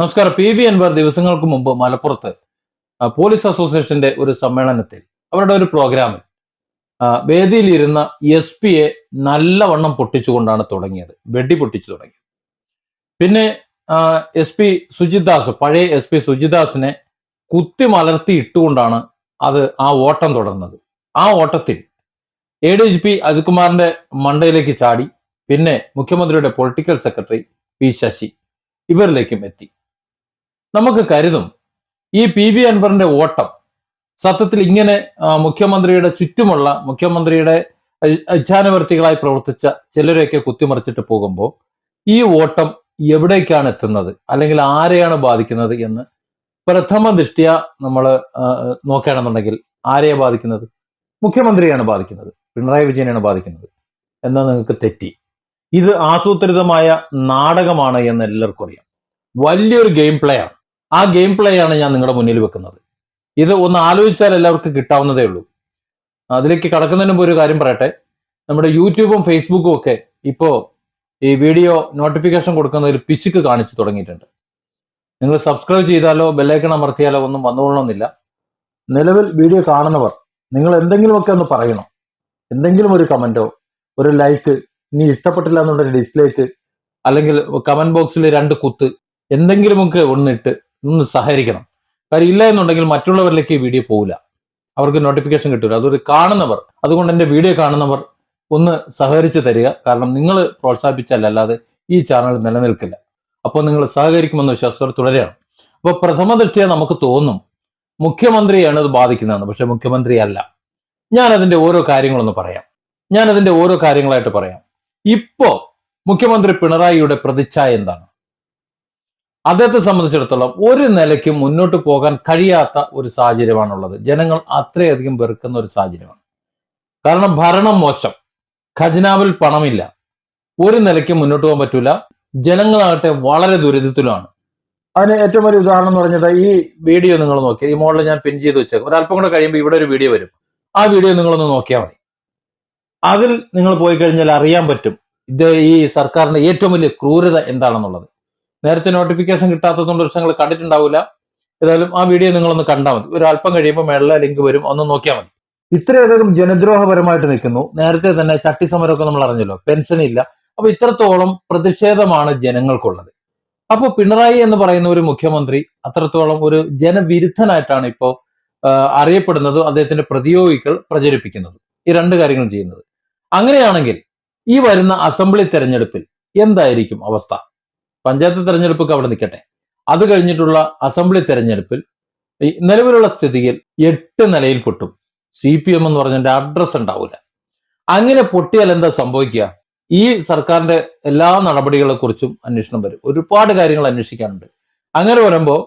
നമസ്കാരം. P V Anwar ദിവസങ്ങൾക്ക് മുമ്പ് മലപ്പുറത്ത് പോലീസ് അസോസിയേഷന്റെ ഒരു സമ്മേളനത്തിൽ അവരുടെ ഒരു പ്രോഗ്രാമിൽ വേദിയിലിരുന്ന എസ് പിയെ നല്ലവണ്ണം പൊട്ടിച്ചുകൊണ്ടാണ് തുടങ്ങിയത്. വെടി പൊട്ടിച്ചു തുടങ്ങി. പിന്നെ എസ് പി സുജിദാസ് പഴയ എസ് പി സുജിദാസിനെ കുത്തി മലർത്തി ഇട്ടുകൊണ്ടാണ് അത് ആ ഓട്ടം തുടർന്നത്. ആ ഓട്ടത്തിൽ എ ഡി ജി പി അജിത്കുമാറിന്റെ മണ്ടയിലേക്ക് ചാടി പിന്നെ മുഖ്യമന്ത്രിയുടെ പൊളിറ്റിക്കൽ സെക്രട്ടറി പി ശശി ഇവരിലേക്കും എത്തി. നമുക്ക് കരുതും ഈ പി വി അൻവറിന്റെ ഓട്ടം സത്യത്തിൽ ഇങ്ങനെ മുഖ്യമന്ത്രിയുടെ ചുറ്റുമുള്ള മുഖ്യമന്ത്രിയുടെ ഇച്ഛാനുവർത്തികളായി പ്രവർത്തിച്ച ചിലരെയൊക്കെ കുത്തിമറിച്ചിട്ട് പോകുമ്പോൾ ഈ ഓട്ടം എവിടേക്കാണ് എത്തുന്നത്? അല്ലെങ്കിൽ ആരെയാണ് ബാധിക്കുന്നത് എന്ന് പ്രഥമ ദൃഷ്ടിയ നമ്മൾ നോക്കുകയാണെന്നുണ്ടെങ്കിൽ ആരെയാണ് ബാധിക്കുന്നത്? മുഖ്യമന്ത്രിയാണ് ബാധിക്കുന്നത്. പിണറായി വിജയനെയാണ് ബാധിക്കുന്നത്. എന്നാൽ നിങ്ങൾക്ക് തെറ്റി. ഇത് ആസൂത്രിതമായ നാടകമാണ് എന്ന് എല്ലാവർക്കും അറിയാം. വലിയൊരു ഗെയിം പ്ലേ ആണ്. ആ ഗെയിം പ്ലേ ആണ് ഞാൻ നിങ്ങളുടെ മുന്നിൽ വെക്കുന്നത്. ഇത് ഒന്ന് ആലോചിച്ചാൽ എല്ലാവർക്കും കിട്ടാവുന്നതേ ഉള്ളൂ. അതിലേക്ക് കടക്കുന്നതിന് മുമ്പ് ഒരു കാര്യം പറയട്ടെ. നമ്മുടെ യൂട്യൂബും ഫേസ്ബുക്കും ഒക്കെ ഇപ്പോ ഈ വീഡിയോ നോട്ടിഫിക്കേഷൻ കൊടുക്കുന്നതിൽ പിശുക്ക് കാണിച്ചു തുടങ്ങിയിട്ടുണ്ട്. നിങ്ങൾ സബ്സ്ക്രൈബ് ചെയ്താലോ ബെല്ലൈക്കൺ അമർത്തിയാലോ ഒന്നും വന്നുകൊള്ളണമെന്നില്ല. നിലവിൽ വീഡിയോ കാണുന്നവർ നിങ്ങൾ എന്തെങ്കിലുമൊക്കെ ഒന്ന് പറയണം. എന്തെങ്കിലും ഒരു കമന്റോ ഒരു ലൈക്ക് ഇനി ഇഷ്ടപ്പെട്ടില്ല എന്നുണ്ടെങ്കിൽ ഡിസ്ലൈക്ക് അല്ലെങ്കിൽ കമന്റ് ബോക്സിൽ രണ്ട് കുത്ത് എന്തെങ്കിലുമൊക്കെ ഒന്നിട്ട് ഒന്ന് സഹകരിക്കണം. കാര്യം ഇല്ല എന്നുണ്ടെങ്കിൽ മറ്റുള്ളവരിലേക്ക് ഈ വീഡിയോ പോകില്ല അവർക്ക് നോട്ടിഫിക്കേഷൻ കിട്ടില്ല അതൊരു കാണുന്നവർ അതുകൊണ്ട് എന്റെ വീഡിയോ കാണുന്നവർ ഒന്ന് സഹകരിച്ച് തരിക. കാരണം നിങ്ങൾ പ്രോത്സാഹിപ്പിച്ചാലല്ലാതെ ഈ ചാനൽ നിലനിൽക്കില്ല. അപ്പോൾ നിങ്ങൾ സഹകരിക്കുമെന്ന വിശ്വാസത്തോടെ തുടരുകയാണ്. അപ്പോൾ പ്രഥമ ദൃഷ്ടിയെ നമുക്ക് തോന്നും മുഖ്യമന്ത്രിയാണ് ഇത് ബാധിക്കുന്നതെന്ന്. പക്ഷെ മുഖ്യമന്ത്രി അല്ല ഞാൻ അതിന്റെ ഓരോ കാര്യങ്ങളൊന്ന് പറയാം. ഞാൻ അതിന്റെ ഓരോ കാര്യങ്ങളായിട്ട് പറയാം. ഇപ്പോൾ മുഖ്യമന്ത്രി പിണറായിയുടെ പ്രതിച്ഛായ എന്താണ്? അദ്ദേഹത്തെ സംബന്ധിച്ചിടത്തോളം ഒരു നിലയ്ക്കും മുന്നോട്ട് പോകാൻ കഴിയാത്ത ഒരു സാഹചര്യമാണുള്ളത്. ജനങ്ങൾ അത്രയധികം വെറുക്കുന്ന ഒരു സാഹചര്യമാണ്. കാരണം ഭരണം മോശം. ഖജനാവിൽ പണമില്ല. ഒരു നിലയ്ക്കും മുന്നോട്ട് പോകാൻ പറ്റൂല. ജനങ്ങളാകട്ടെ വളരെ ദുരിതത്തിലാണ് അതിന് ഏറ്റവും വലിയ ഉദാഹരണം എന്ന് പറഞ്ഞത് ഈ വീഡിയോ നിങ്ങൾ നോക്കി ഈ മോളിൽ ഞാൻ പിൻ ചെയ്ത് വെച്ചേക്കും. ഒരല്പം കൂടെ കഴിയുമ്പോൾ ഇവിടെ ഒരു വീഡിയോ വരും. ആ വീഡിയോ നിങ്ങളൊന്ന് നോക്കിയാൽ മതി. അതിൽ നിങ്ങൾ പോയി കഴിഞ്ഞാൽ അറിയാൻ പറ്റും. ഇത് ഈ സർക്കാരിന്റെ ഏറ്റവും വലിയ ക്രൂരത എന്താണെന്നുള്ളത്. നേരത്തെ നോട്ടിഫിക്കേഷൻ കിട്ടാത്തതുകൊണ്ട് പക്ഷെ നിങ്ങൾ കണ്ടിട്ടുണ്ടാവില്ല. ഏതായാലും ആ വീഡിയോ നിങ്ങളൊന്ന് കണ്ടാൽ മതി. ഒരു അല്പം കഴിയുമ്പോൾ മേളിലെ ലിങ്ക് വരും. ഒന്ന് നോക്കിയാൽ മതി. ഇത്രയധികം ജനദ്രോഹപരമായിട്ട് നിൽക്കുന്നു. നേരത്തെ തന്നെ ചട്ടി സമരമൊക്കെ നമ്മൾ അറിഞ്ഞല്ലോ. പെൻഷൻ ഇല്ല. അപ്പൊ ഇത്രത്തോളം പ്രതിഷേധമാണ് ജനങ്ങൾക്കുള്ളത്. അപ്പോൾ പിണറായി എന്ന് പറയുന്ന ഒരു മുഖ്യമന്ത്രി അത്രത്തോളം ഒരു ജനവിരുദ്ധനായിട്ടാണ് ഇപ്പോൾ അറിയപ്പെടുന്നത്. അദ്ദേഹത്തിന്റെ പ്രതിയോഗികൾ പ്രചരിപ്പിക്കുന്നത്. ഈ രണ്ട് കാര്യങ്ങളും ചെയ്യുന്നത്. അങ്ങനെയാണെങ്കിൽ ഈ വരുന്ന അസംബ്ലി തെരഞ്ഞെടുപ്പിൽ എന്തായിരിക്കും അവസ്ഥ? പഞ്ചായത്ത് തെരഞ്ഞെടുപ്പൊക്കെ അവിടെ നിൽക്കട്ടെ. അത് കഴിഞ്ഞിട്ടുള്ള അസംബ്ലി തെരഞ്ഞെടുപ്പിൽ നിലവിലുള്ള സ്ഥിതിയിൽ എട്ട് നിലയിൽ പൊട്ടും. സി പി എം എന്ന് പറഞ്ഞതിന്റെ അഡ്രസ് ഉണ്ടാവില്ല അങ്ങനെ പൊട്ടിയാൽ എന്താ സംഭവിക്കുക? ഈ സർക്കാരിന്റെ എല്ലാ നടപടികളെ കുറിച്ചും അന്വേഷണം വരും. ഒരുപാട് കാര്യങ്ങൾ അന്വേഷിക്കാനുണ്ട്. അങ്ങനെ വരുമ്പോൾ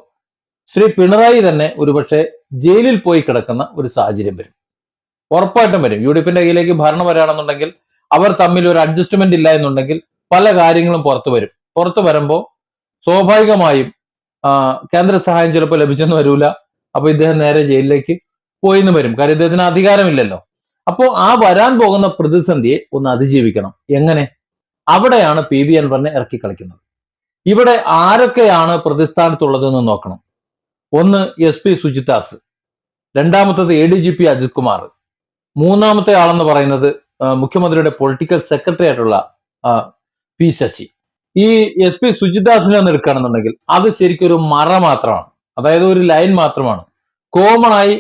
ശ്രീ പിണറായി തന്നെ ഒരുപക്ഷെ ജയിലിൽ പോയി കിടക്കുന്ന ഒരു സാഹചര്യം വരും. ഉറപ്പായിട്ടും വരും. യു ഡി എഫിന്റെ കയ്യിലേക്ക് ഭരണം വരാണെന്നുണ്ടെങ്കിൽ അവർ തമ്മിൽ ഒരു അഡ്ജസ്റ്റ്മെന്റ് ഇല്ല എന്നുണ്ടെങ്കിൽ പല കാര്യങ്ങളും പുറത്തു വരും. പുറത്തു വരുമ്പോൾ സ്വാഭാവികമായും കേന്ദ്ര സഹായം ചിലപ്പോൾ ലഭിച്ചെന്ന് വരൂല. അപ്പൊ ഇദ്ദേഹം നേരെ ജയിലിലേക്ക് പോയിന്ന് വരും. കാര്യം ഇദ്ദേഹത്തിന് അധികാരമില്ലല്ലോ. അപ്പോൾ ആ വരാൻ പോകുന്ന പ്രതിസന്ധിയെ ഒന്ന് അതിജീവിക്കണം. എങ്ങനെ? അവിടെയാണ് പി വി അൻവറിനെ ഇറക്കി കളിക്കുന്നത് ഇവിടെ ആരൊക്കെയാണ് പ്രതിസ്ഥാനത്തുള്ളതെന്ന് നോക്കണം. ഒന്ന് എസ് പി സുജിതാസ് രണ്ടാമത്തത് A D G P Ajith Kumar മൂന്നാമത്തെ ആളെന്ന് പറയുന്നത് മുഖ്യമന്ത്രിയുടെ പൊളിറ്റിക്കൽ സെക്രട്ടറി ആയിട്ടുള്ള പി ശശി. ഈ എസ് പി സുജിദാസിനെ ഒന്ന് അത് ശരിക്കും ഒരു മറ മാത്രമാണ്. അതായത് ഒരു ലൈൻ മാത്രമാണ്. കോമൺ ആയി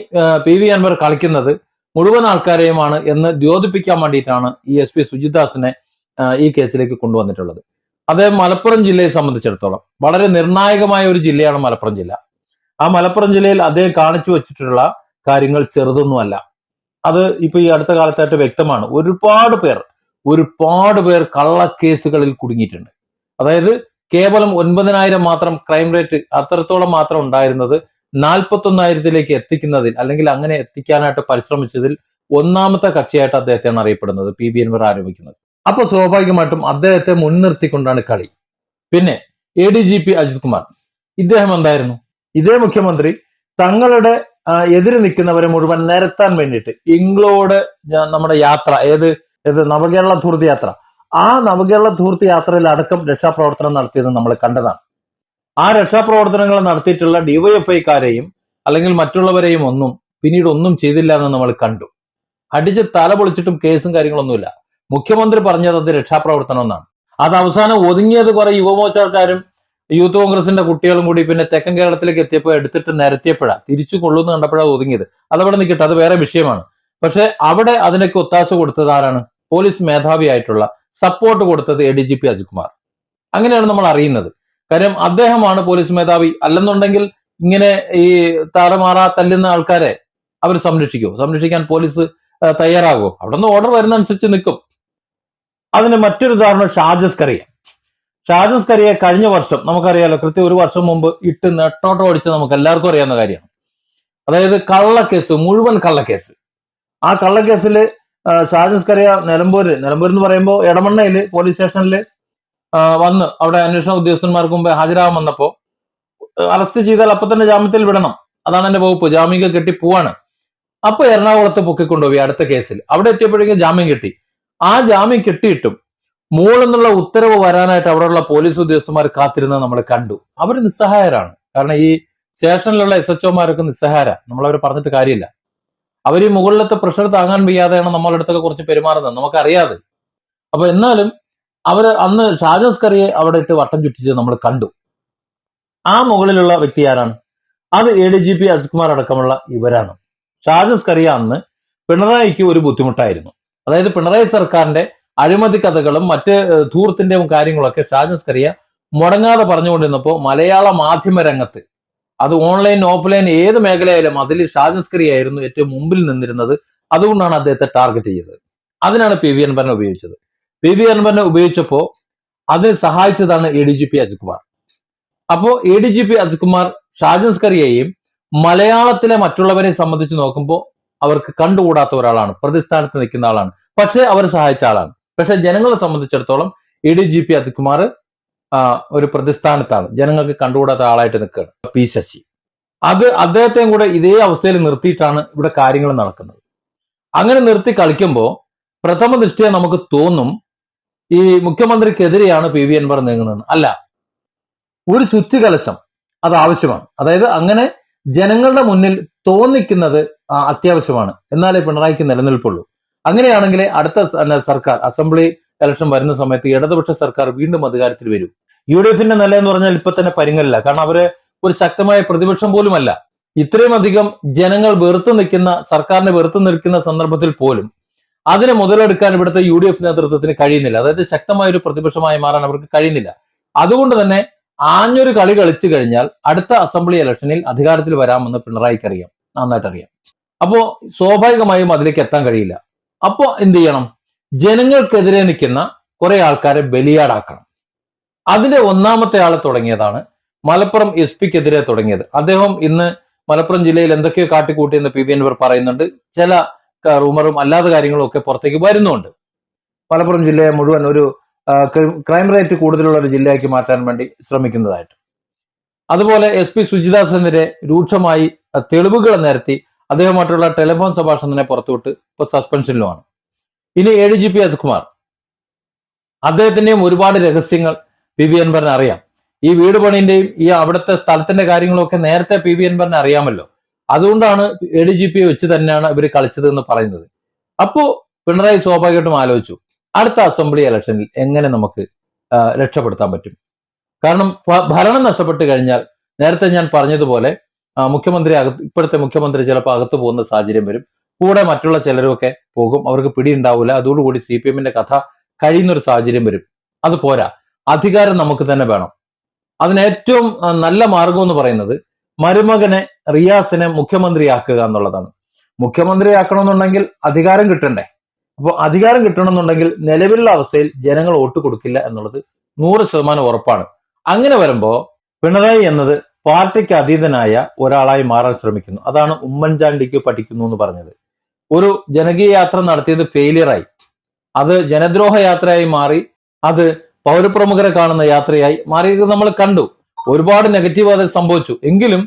പി വി അൻവർ കളിക്കുന്നത് മുഴുവൻ ആൾക്കാരെയുമാണ് എന്ന് ദ്യോതിപ്പിക്കാൻ വേണ്ടിയിട്ടാണ് ഈ എസ് പി സുജിദാസിനെ ഈ കേസിലേക്ക് കൊണ്ടുവന്നിട്ടുള്ളത്. അത് മലപ്പുറം ജില്ലയെ സംബന്ധിച്ചിടത്തോളം വളരെ നിർണായകമായ ഒരു ജില്ലയാണ് മലപ്പുറം ജില്ല. ആ മലപ്പുറം ജില്ലയിൽ അദ്ദേഹം കാണിച്ചു വെച്ചിട്ടുള്ള കാര്യങ്ങൾ ചെറുതൊന്നുമല്ല. അത് ഇപ്പൊ ഈ അടുത്ത കാലത്തായിട്ട് വ്യക്തമാണ്. ഒരുപാട് പേർ ഒരുപാട് പേർ കള്ളക്കേസുകളിൽ കുടുങ്ങിയിട്ടുണ്ട്. അതായത് കേവലം ഒൻപതിനായിരം മാത്രം ക്രൈം റേറ്റ് അത്രത്തോളം മാത്രം ഉണ്ടായിരുന്നത് നാൽപ്പത്തൊന്നായിരത്തിലേക്ക് എത്തിക്കുന്നതിൽ അല്ലെങ്കിൽ അങ്ങനെ എത്തിക്കാനായിട്ട് പരിശ്രമിച്ചതിൽ ഒന്നാമത്തെ കക്ഷിയായിട്ട് അദ്ദേഹത്തെയാണ് അറിയപ്പെടുന്നത് പി ബി എൻവർ ആരോപിക്കുന്നത്. അപ്പൊ സ്വാഭാവികമായിട്ടും അദ്ദേഹത്തെ മുൻനിർത്തിക്കൊണ്ടാണ് കളി. പിന്നെ A D G P Ajith Kumar ഇദ്ദേഹം എന്തായിരുന്നു? ഇതേ മുഖ്യമന്ത്രി തങ്ങളുടെ എതിര് നിൽക്കുന്നവരെ മുഴുവൻ നിരത്താൻ വേണ്ടിയിട്ട് ഇംഗ്ലോട് നമ്മുടെ യാത്ര ഏത് ഏത് നവകേരള ധൂർത്ത് യാത്ര ആ നവകേരള ധൂർത്ത് യാത്രയിൽ അടക്കം രക്ഷാപ്രവർത്തനം നടത്തിയത് നമ്മൾ കണ്ടതാണ്. ആ രക്ഷാപ്രവർത്തനങ്ങൾ നടത്തിയിട്ടുള്ള ഡിവൈഎഫ്ഐക്കാരെയും അല്ലെങ്കിൽ മറ്റുള്ളവരെയും ഒന്നും പിന്നീട് ഒന്നും ചെയ്തില്ല എന്ന് നമ്മൾ കണ്ടു. അടിച്ച് തല പൊളിച്ചിട്ടും കേസും കാര്യങ്ങളൊന്നുമില്ല. മുഖ്യമന്ത്രി പറഞ്ഞത് അത് രക്ഷാപ്രവർത്തനം എന്നാണ്. അത് അവസാനം ഒതുങ്ങിയത് കുറെ യുവമോർച്ചക്കാരും യൂത്ത് കോൺഗ്രസിന്റെ കുട്ടികളും കൂടി പിന്നെ തെക്കൻ കേരളത്തിലേക്ക് എത്തിയപ്പോൾ എടുത്തിട്ട് നിരത്തിയപ്പോഴാണ് തിരിച്ചു കൊള്ളുന്നു കണ്ടപ്പോഴാണ് ഒതുങ്ങിയത്. അതവിടെ നിൽക്കട്ടെ അത് വേറെ വിഷയമാണ്. പക്ഷെ അവിടെ അതിനൊക്കെ ഒത്താശ കൊടുത്തത് ആരാണ്? പോലീസ് മേധാവിയായിട്ടുള്ള സപ്പോർട്ട് കൊടുത്തത് A D G P Ajithkumar. അങ്ങനെയാണ് നമ്മൾ അറിയുന്നത്. കാര്യം അദ്ദേഹമാണ് പോലീസ് മേധാവി അല്ലെന്നുണ്ടെങ്കിൽ ഇങ്ങനെ ഈ താറമാറാ തല്ലുന്ന ആൾക്കാരെ അവർ സംരക്ഷിക്കുമോ സംരക്ഷിക്കാൻ പോലീസ് തയ്യാറാകും. അവിടെ നിന്ന് ഓർഡർ വരുന്ന അനുസരിച്ച് നിൽക്കും. അതിന് മറ്റൊരു ഉദാഹരണം ഷാജസ് കറിയ. ഷാജസ് കറിയ കഴിഞ്ഞ വർഷം നമുക്കറിയാലോ കൃത്യം ഒരു വർഷം മുമ്പ് ഇട്ട് നെട്ടോട്ടം ഓടിച്ച് നമുക്ക് എല്ലാവർക്കും അറിയാവുന്ന കാര്യമാണ്. അതായത് കള്ളക്കേസ് മുഴുവൻ കള്ളക്കേസ്. ആ കള്ളക്കേസിൽ ഷാജസ് കറിയ നിലമ്പൂര്. നിലമ്പൂർ എന്ന് പറയുമ്പോൾ എടമണ്ണയിൽ പോലീസ് സ്റ്റേഷനിൽ വന്ന് അവിടെ അന്വേഷണ ഉദ്യോഗസ്ഥന്മാർക്ക് മുമ്പ് ഹാജരാകാൻ വന്നപ്പോ അറസ്റ്റ് ചെയ്താൽ അപ്പൊ തന്നെ ജാമ്യത്തിൽ വിടണം. അതാണ് എന്റെ വകുപ്പ്. ജാമ്യം കെട്ടി പോവാണ്. അപ്പൊ എറണാകുളത്ത് പൊക്കിക്കൊണ്ടുപോയി അടുത്ത കേസിൽ അവിടെ എത്തിയപ്പോഴേക്കും ജാമ്യം കിട്ടി. ആ ജാമ്യം കിട്ടിയിട്ടും മൂളെന്നുള്ള ഉത്തരവ് വരാനായിട്ട് അവിടെയുള്ള പോലീസ് ഉദ്യോഗസ്ഥന്മാർ കാത്തിരുന്നത് നമ്മൾ കണ്ടു. അവർ നിസ്സഹായരാണ്. കാരണം ഈ സ്റ്റേഷനിലുള്ള എസ് എച്ച് ഒമാരൊക്കെ നിസ്സഹാര നമ്മളവർ പറഞ്ഞിട്ട് കാര്യമില്ല. അവർ ഈ മുകളിലത്തെ പ്രഷർ താങ്ങാൻ വയ്യാതെയാണ് നമ്മളുടെ അടുത്തൊക്കെ കുറച്ച് പെരുമാറുന്നത്. നമുക്കറിയാതെ. അപ്പൊ എന്നാലും അവർ അന്ന് ഷാജസ് കറിയെ അവിടെ ഇട്ട് വട്ടം ചുറ്റിച്ച് നമ്മൾ കണ്ടു. ആ മുകളിലുള്ള വ്യക്തി ആരാണ്? അത് A D G P Ajithkumar അടക്കമുള്ള ഇവരാണ്. ഷാജസ് കറിയ അന്ന് പിണറായിക്ക് ഒരു ബുദ്ധിമുട്ടായിരുന്നു. അതായത് പിണറായി സർക്കാരിന്റെ അഴിമതി കഥകളും മറ്റ് ധൂർത്തിന്റെയും കാര്യങ്ങളൊക്കെ ഷാജസ് കറിയ മുടങ്ങാതെ പറഞ്ഞുകൊണ്ടിരുന്നപ്പോൾ മലയാള മാധ്യമ രംഗത്ത് അത് ഓൺലൈൻ ഓഫ്ലൈൻ ഏത് മേഖലയായാലും അതിൽ ഷാജസ് ആയിരുന്നു ഏറ്റവും മുമ്പിൽ നിന്നിരുന്നത്. അതുകൊണ്ടാണ് അദ്ദേഹത്തെ ടാർഗറ്റ് ചെയ്തത്. അതിനാണ് പി വി അൻവറിനെ ഉപയോഗിച്ചത്. പി വി അൻവറിനെ ഉപയോഗിച്ചപ്പോൾ അതിന് സഹായിച്ചതാണ് A D G P Ajith Kumar അപ്പോ A D G P Ajith Kumar ഷാജൻസ്കറിയെയും മലയാളത്തിലെ മറ്റുള്ളവരെ സംബന്ധിച്ച് നോക്കുമ്പോൾ അവർക്ക് കണ്ടുകൂടാത്ത ഒരാളാണ്. പ്രതിസ്ഥാനത്ത് നിൽക്കുന്ന ആളാണ്. പക്ഷേ അവർ സഹായിച്ച ആളാണ്. പക്ഷെ ജനങ്ങളെ സംബന്ധിച്ചിടത്തോളം A D G P Ajith Kumar ഒരു പ്രതിസ്ഥാനത്താണ്. ജനങ്ങൾക്ക് കണ്ടുകൂടാത്ത ആളായിട്ട് നിൽക്കുകയാണ് പി ശശി. അത് അദ്ദേഹത്തെയും കൂടെ ഇതേ അവസ്ഥയിൽ നിർത്തിയിട്ടാണ് ഇവിടെ കാര്യങ്ങൾ നടക്കുന്നത്. അങ്ങനെ നിർത്തി കളിക്കുമ്പോൾ പ്രഥമ ദൃഷ്ടിയെ നമുക്ക് തോന്നും ഈ മുഖ്യമന്ത്രിക്കെതിരെയാണ് പി വി അൻവർ നീങ്ങുന്നത് അല്ല ഒരു ചുറ്റുകലശം അത് ആവശ്യമാണ്. അതായത് അങ്ങനെ ജനങ്ങളുടെ മുന്നിൽ തോന്നിക്കുന്നത് അത്യാവശ്യമാണ്. എന്നാലേ പിണറായിക്ക് നിലനിൽപ്പുള്ളൂ. അങ്ങനെയാണെങ്കിൽ അടുത്ത സർക്കാർ അസംബ്ലി ഇലക്ഷൻ വരുന്ന സമയത്ത് ഇടതുപക്ഷ സർക്കാർ വീണ്ടും അധികാരത്തിൽ വരും. യു ഡി എഫിന്റെ നില എന്ന് പറഞ്ഞാൽ ഇപ്പൊ തന്നെ പരിങ്ങലില്ല കാരണം അവർ ഒരു ശക്തമായ പ്രതിപക്ഷം പോലുമല്ല. ഇത്രയും അധികം ജനങ്ങൾ വെറുത്തു നിൽക്കുന്ന സർക്കാരിനെ വെറുത്തു നിൽക്കുന്ന സന്ദർഭത്തിൽ പോലും അതിനെ മുതലെടുക്കാൻ ഇവിടുത്തെ യു ഡി എഫ് നേതൃത്വത്തിന് കഴിയുന്നില്ല. അതായത് ശക്തമായ ഒരു പ്രതിപക്ഷമായി മാറാൻ അവർക്ക് കഴിയുന്നില്ല. അതുകൊണ്ട് തന്നെ ആഞ്ഞൊരു കളി കളിച്ചു കഴിഞ്ഞാൽ അടുത്ത അസംബ്ലി ഇലക്ഷനിൽ അധികാരത്തിൽ വരാമെന്ന് പിണറായിക്ക് അറിയാം. നന്നായിട്ട് അറിയാം അപ്പോ സ്വാഭാവികമായും അതിലേക്ക് എത്താൻ കഴിയില്ല. അപ്പോ എന്ത് ചെയ്യണം? ജനങ്ങൾക്കെതിരെ നിൽക്കുന്ന കുറെ ആൾക്കാരെ ബലിയാടാക്കണം. അതിന്റെ ഒന്നാമത്തെ ആളെ തുടങ്ങിയതാണ് മലപ്പുറം എസ് പിക്കെതിരെ തുടങ്ങിയത്. അദ്ദേഹം ഇന്ന് മലപ്പുറം ജില്ലയിൽ എന്തൊക്കെയോ കാട്ടിക്കൂട്ടിയെന്ന് പി വി അൻവർ പറയുന്നുണ്ട്. ചില റൂമറും അല്ലാത്ത കാര്യങ്ങളും ഒക്കെ പുറത്തേക്ക് വരുന്നുണ്ട്. മലപ്പുറം ജില്ലയെ മുഴുവൻ ഒരു ക്രൈം- റേറ്റ് കൂടുതലുള്ള ഒരു ജില്ലയാക്കി മാറ്റാൻ വേണ്ടി ശ്രമിക്കുന്നതായിട്ട്. അതുപോലെ എസ് പി സുജിദാസിനെതിരെ രൂക്ഷമായി തെളിവുകൾ നിരത്തി അദ്ദേഹമായിട്ടുള്ള ടെലിഫോൺ സംഭാഷണത്തിനെ പുറത്തുവിട്ട് ഇപ്പൊ സസ്പെൻഷനിലുമാണ്. ഇനി A D G P Ajithkumar. അദ്ദേഹത്തിന്റെയും ഒരുപാട് രഹസ്യങ്ങൾ പി വി അൻവറിന് അറിയാം. ഈ വീട് പണിന്റെയും ഈ അവിടുത്തെ സ്ഥലത്തിന്റെ കാര്യങ്ങളൊക്കെ നേരത്തെ പി വി അൻവറിന് അറിയാമല്ലോ. അതുകൊണ്ടാണ് എ ഡി ജി പി വെച്ച് തന്നെയാണ് ഇവർ കളിച്ചത് എന്ന് പറയുന്നത്. അപ്പോ പിണറായി സ്വാഭാവികമായിട്ടും ആലോചിച്ചു. അടുത്ത അസംബ്ലി ഇലക്ഷനിൽ എങ്ങനെ നമുക്ക് രക്ഷപ്പെടുത്താൻ പറ്റും? കാരണം ഭരണം നഷ്ടപ്പെട്ട് കഴിഞ്ഞാൽ നേരത്തെ ഞാൻ പറഞ്ഞതുപോലെ മുഖ്യമന്ത്രി അകത്ത് ഇപ്പോഴത്തെ മുഖ്യമന്ത്രി ചിലപ്പോൾ അകത്ത് പോകുന്ന സാഹചര്യം വരും. കൂടെ മറ്റുള്ള ചിലരുമൊക്കെ പോകും. അവർക്ക് പിടി ഉണ്ടാവില്ല അതോടുകൂടി സി പി എമ്മിന്റെ കഥ കഴിയുന്ന ഒരു സാഹചര്യം വരും. അത് പോരാ. അധികാരം നമുക്ക് തന്നെ വേണം. അതിന് ഏറ്റവും നല്ല മാർഗം എന്ന് പറയുന്നത് മരുമകനെ റിയാസിനെ മുഖ്യമന്ത്രിയാക്കുക എന്നുള്ളതാണ്. മുഖ്യമന്ത്രിയാക്കണമെന്നുണ്ടെങ്കിൽ അധികാരം കിട്ടണ്ടേ? അപ്പോൾ അധികാരം കിട്ടണമെന്നുണ്ടെങ്കിൽ നിലവിലുള്ള അവസ്ഥയിൽ ജനങ്ങൾ വോട്ട് കൊടുക്കില്ല എന്നുള്ളത് നൂറ് ശതമാനം ഉറപ്പാണ്. അങ്ങനെ വരുമ്പോൾ പിണറായി എന്നത് പാർട്ടിക്ക് അതീതനായ ഒരാളായി മാറാൻ ശ്രമിക്കുന്നു. അതാണ് ഉമ്മൻചാണ്ടിക്ക് പഠിക്കുന്നു എന്ന് പറഞ്ഞത്. ഒരു ജനകീയ യാത്ര നടത്തിയത് ഫെയിലിയറായി അത് ജനദ്രോഹ യാത്രയായി മാറി അത് പൗരപ്രമുഖരെ കാണുന്ന യാത്രയായി മാറിയത് നമ്മൾ കണ്ടു. ഒരുപാട് നെഗറ്റീവ് അതിൽ സംഭവിച്ചു. എങ്കിലും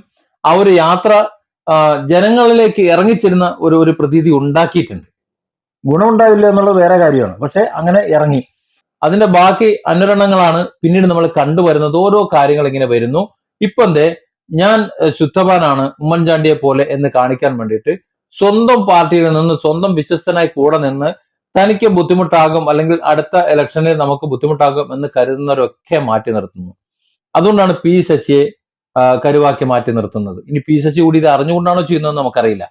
ആ ഒരു യാത്ര ജനങ്ങളിലേക്ക് ഇറങ്ങിച്ചിരുന്ന ഒരു ഒരു പ്രതീതി ഉണ്ടാക്കിയിട്ടുണ്ട്. ഗുണമുണ്ടാവില്ല എന്നുള്ളത് വേറെ കാര്യമാണ്. പക്ഷെ അങ്ങനെ ഇറങ്ങി. അതിന്റെ ബാക്കി അനുരണങ്ങളാണ് പിന്നീട് നമ്മൾ കണ്ടുവരുന്നത്. ഓരോ കാര്യങ്ങൾ ഇങ്ങനെ വരുന്നു. ഇപ്പൊ ഞാൻ ശുദ്ധവാനാണ് ഉമ്മൻചാണ്ടിയെ പോലെ എന്ന് കാണിക്കാൻ വേണ്ടിയിട്ട് സ്വന്തം പാർട്ടിയിൽ നിന്ന് സ്വന്തം വിശ്വസ്തനായി കൂടെ നിന്ന് തനിക്ക് ബുദ്ധിമുട്ടാകും അല്ലെങ്കിൽ അടുത്ത ഇലക്ഷനിൽ നമുക്ക് ബുദ്ധിമുട്ടാകും എന്ന് കരുതുന്നവരൊക്കെ മാറ്റി നിർത്തുന്നു. അതുകൊണ്ടാണ് പി ശശിയെ കരുവാക്കി മാറ്റി നിർത്തുന്നത്. ഇനി പി ശശി കൂടി ഇത് അറിഞ്ഞുകൊണ്ടാണോ ചെയ്യുന്നത് നമുക്കറിയില്ല.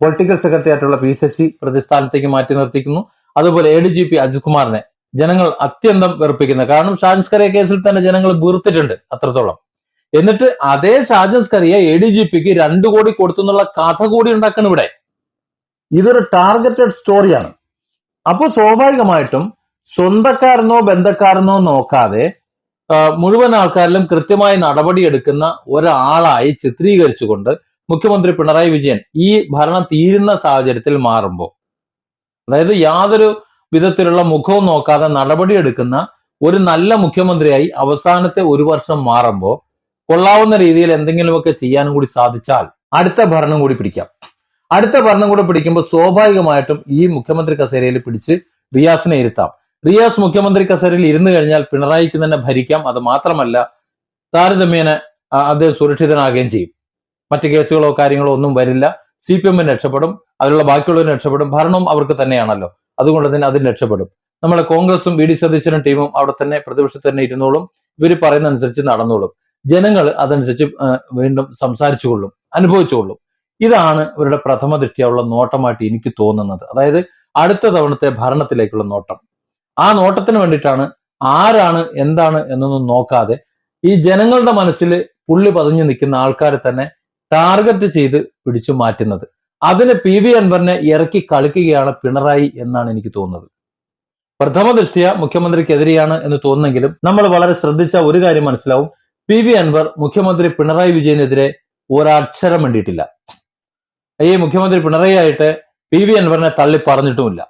പൊളിറ്റിക്കൽ സെക്രട്ടറി ആയിട്ടുള്ള പി ശശി പ്രതിസ്ഥാനത്തേക്ക് മാറ്റി നിർത്തിക്കുന്നു. അതുപോലെ A D G P Ajith കുമാറിനെ ജനങ്ങൾ അത്യന്തം വെറുപ്പിക്കുന്നത് കാരണം ഷാൻസ്കരെ കേസിൽ തന്നെ ജനങ്ങൾ വീർത്തിട്ടുണ്ട് അത്രത്തോളം. എന്നിട്ട് അതേ ഷാജൻസ്കറിയെ എ ഡി ജി പിക്ക് രണ്ടു കോടി കൊടുത്തെന്നുള്ള കഥ കൂടി ഉണ്ടാക്കണം ഇവിടെ. ഇതൊരു ടാർഗറ്റഡ് സ്റ്റോറിയാണ് അപ്പോൾ സ്വാഭാവികമായിട്ടും സ്വന്തക്കാരനോ ബന്ധക്കാരനോ നോക്കാതെ മുഴുവൻ ആൾക്കാരിലും കൃത്യമായി നടപടിയെടുക്കുന്ന ഒരാളായി ചിത്രീകരിച്ചുകൊണ്ട് മുഖ്യമന്ത്രി പിണറായി വിജയൻ ഈ ഭരണം തീരുന്ന സാഹചര്യത്തിൽ മാറുമ്പോൾ അതായത് യാതൊരു വിധത്തിലുള്ള മുഖവും നോക്കാതെ നടപടിയെടുക്കുന്ന ഒരു നല്ല മുഖ്യമന്ത്രിയായി അവസാനത്തെ ഒരു വർഷം മാറുമ്പോൾ കൊള്ളാവുന്ന രീതിയിൽ എന്തെങ്കിലുമൊക്കെ ചെയ്യാനും കൂടി സാധിച്ചാൽ അടുത്ത ഭരണം കൂടി പിടിക്കാം. അടുത്ത ഭരണം കൂടി പിടിക്കുമ്പോൾ സ്വാഭാവികമായിട്ടും ഈ മുഖ്യമന്ത്രി കസേരയിൽ പിടിച്ച് റിയാസിനെ ഇരുത്താം. റിയാസ് മുഖ്യമന്ത്രി കസേരയിൽ ഇരുന്നു കഴിഞ്ഞാൽ പിണറായിക്ക് തന്നെ ഭരിക്കാം. അത് മാത്രമല്ല താരതമ്യേന അദ്ദേഹം സുരക്ഷിതനാകുകയും ചെയ്യും. മറ്റു കേസുകളോ കാര്യങ്ങളോ ഒന്നും വരില്ല. സി പി എമ്മിന് രക്ഷപ്പെടും അതിലുള്ള ബാക്കിയുള്ളവർ രക്ഷപ്പെടും. ഭരണവും അവർക്ക് തന്നെയാണല്ലോ. അതുകൊണ്ട് തന്നെ അതിന് രക്ഷപ്പെടും. നമ്മളെ കോൺഗ്രസും വി ഡി സതീശനും ടീമും അവിടെ തന്നെ പ്രതിപക്ഷത്ത് തന്നെ ഇരുന്നോളും. ഇവർ പറയുന്ന അനുസരിച്ച് നടന്നോളും. ജനങ്ങൾ അതനുസരിച്ച് വീണ്ടും സംസാരിച്ചുകൊള്ളും അനുഭവിച്ചുകൊള്ളും. ഇതാണ് ഇവരുടെ പ്രഥമ ദൃഷ്ടിയുള്ള നോട്ടമായിട്ട് എനിക്ക് തോന്നുന്നത്. അതായത് അടുത്ത തവണത്തെ ഭരണത്തിലേക്കുള്ള നോട്ടം. ആ നോട്ടത്തിന് വേണ്ടിയിട്ടാണ് ആരാണ് എന്താണ് എന്നൊന്നും നോക്കാതെ ഈ ജനങ്ങളുടെ മനസ്സിൽ പുള്ളി പതിഞ്ഞു നിൽക്കുന്ന ആൾക്കാരെ തന്നെ ടാർഗറ്റ് ചെയ്ത് പിടിച്ചു മാറ്റുന്നത്. അതിന് പി വി അൻവറിനെ ഇറക്കി കളിക്കുകയാണ് പിണറായി എന്നാണ് എനിക്ക് തോന്നുന്നത്. പ്രഥമ ദൃഷ്ടിയ മുഖ്യമന്ത്രിക്കെതിരെയാണ് എന്ന് തോന്നുന്നെങ്കിലും നമ്മൾ വളരെ ശ്രദ്ധിച്ച ഒരു കാര്യം മനസ്സിലാവും. പി വി അൻവർ മുഖ്യമന്ത്രി പിണറായി വിജയനെതിരെ ഒരക്ഷരം വേണ്ടിയിട്ടില്ല ഈ മുഖ്യമന്ത്രി പിണറായി ആയിട്ട് പി വി അൻവറിനെ തള്ളി പറഞ്ഞിട്ടുമില്ല.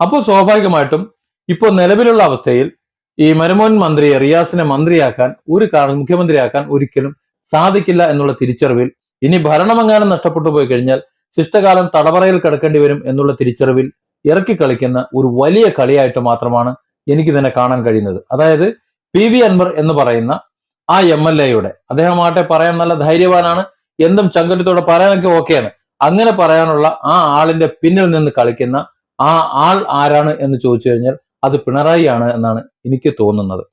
അപ്പോൾ സ്വാഭാവികമായിട്ടും ഇപ്പോൾ നിലവിലുള്ള അവസ്ഥയിൽ ഈ മരുമോൻ മന്ത്രിയെ റിയാസിനെ മന്ത്രിയാക്കാൻ ഒരു കാരണം മുഖ്യമന്ത്രിയാക്കാൻ ഒരിക്കലും സാധിക്കില്ല എന്നുള്ള തിരിച്ചറിവിൽ ഇനി ഭരണമെങ്ങാനും നഷ്ടപ്പെട്ടു പോയി കഴിഞ്ഞാൽ ശിഷ്ടകാലം തടവറയിൽ കിടക്കേണ്ടി വരും എന്നുള്ള തിരിച്ചറിവിൽ ഇറക്കി കളിക്കുന്ന ഒരു വലിയ കളിയായിട്ട് മാത്രമാണ് എനിക്ക് തന്നെ കാണാൻ കഴിയുന്നത്. അതായത് പി വി അൻവർ എന്ന് പറയുന്ന ആ എം എൽ എയുടെ അദ്ദേഹമാകട്ടെ പറയാൻ നല്ല ധൈര്യവാനാണ്. എന്തും ചങ്കുറ്റത്തോടെ പറയാനൊക്കെ ഓക്കെയാണ്. അങ്ങനെ പറയാനുള്ള ആ ആളിന്റെ പിന്നിൽ നിന്ന് കളിക്കുന്ന ആ ആൾ ആരാണ് എന്ന് ചോദിച്ചു കഴിഞ്ഞാൽ അത് പിണറായി ആണ് എന്നാണ് എനിക്ക് തോന്നുന്നത്.